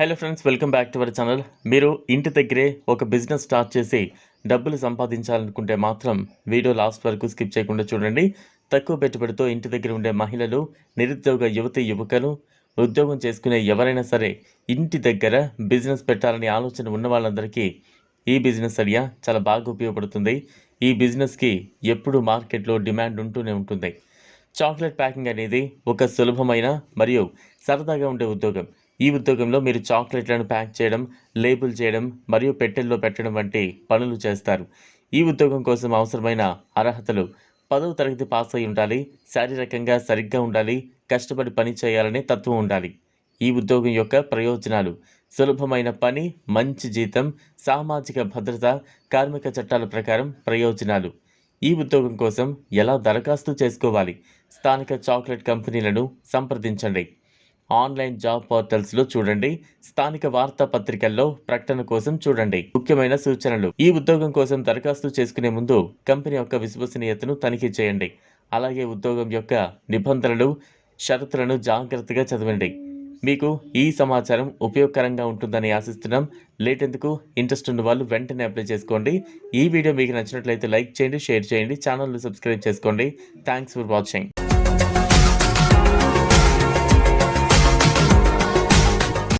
Hello friends welcome back to our channel మీరు ఇంటి దగ్గరే ఒక బిజినెస్ స్టార్ట్ చేసి డబ్బులు సంపాదించాలనుకుంటే మాత్రం వీడియో లాస్ట్ వరకు స్కిప్ చేయకుండా చూడండి. తక్కువ పెట్టుబడితో ఇంటి దగ్గర ఉండే మహిళలు నిరుద్యోగ యువతి యువకులు ఉద్యోగం చేసుకునే ఎవరైనా సరే ఇంటి దగ్గర బిజినెస్ పెట్టాలని ఆలోచన ఉన్న వాళ్ళందరికీ ఈ బిజినెస్ ఐడియా చాలా బాగా ఉపయోగపడుతుంది. ఈ బిజినెస్కి ఎప్పుడు మార్కెట్లో డిమాండ్ ఉంటూనే ఉంటుంది. చాక్లెట్ ప్యాకింగ్ అనేది ఒక సులభమైన మరియు సరదాగా ఉండే ఉద్యోగం. ఈ ఉద్యోగంలో మీరు చాక్లెట్లను ప్యాక్ చేయడం లేబుల్ చేయడం మరియు పెట్టెల్లో పెట్టడం వంటి పనులు చేస్తారు. ఈ ఉద్యోగం కోసం అవసరమైన అర్హతలు పదవ తరగతి పాస్ అయి ఉండాలి శారీరకంగా సరిగ్గా ఉండాలి కష్టపడి పని చేయాలనే తత్వం ఉండాలి. ఈ ఉద్యోగం యొక్క ప్రయోజనాలు సులభమైన పని మంచి జీతం సామాజిక భద్రత కార్మిక చట్టాల ప్రకారం ప్రయోజనాలు. ఈ ఉద్యోగం కోసం ఎలా దరఖాస్తు చేసుకోవాలి? స్థానిక చాక్లెట్ కంపెనీలను సంప్రదించండి. ఆన్లైన్ జాబ్ పోర్టల్స్లో చూడండి. స్థానిక వార్తాపత్రికల్లో ప్రకటన కోసం చూడండి. ముఖ్యమైన సూచనలు. ఈ ఉద్యోగం కోసం దరఖాస్తు చేసుకునే ముందు కంపెనీ యొక్క విశ్వసనీయతను తనిఖీ చేయండి. అలాగే ఉద్యోగం యొక్క నిబంధనలు షరతులను జాగ్రత్తగా చదవండి. మీకు ఈ సమాచారం ఉపయోగకరంగా ఉంటుందని ఆశిస్తున్నాం. లేటెందుకు ఇంట్రెస్ట్ ఉన్న వాళ్ళు వెంటనే అప్లై చేసుకోండి. ఈ వీడియో మీకు నచ్చినట్లయితే లైక్ చేయండి షేర్ చేయండి ఛానల్ను సబ్స్క్రైబ్ చేసుకోండి. Thanks for watching.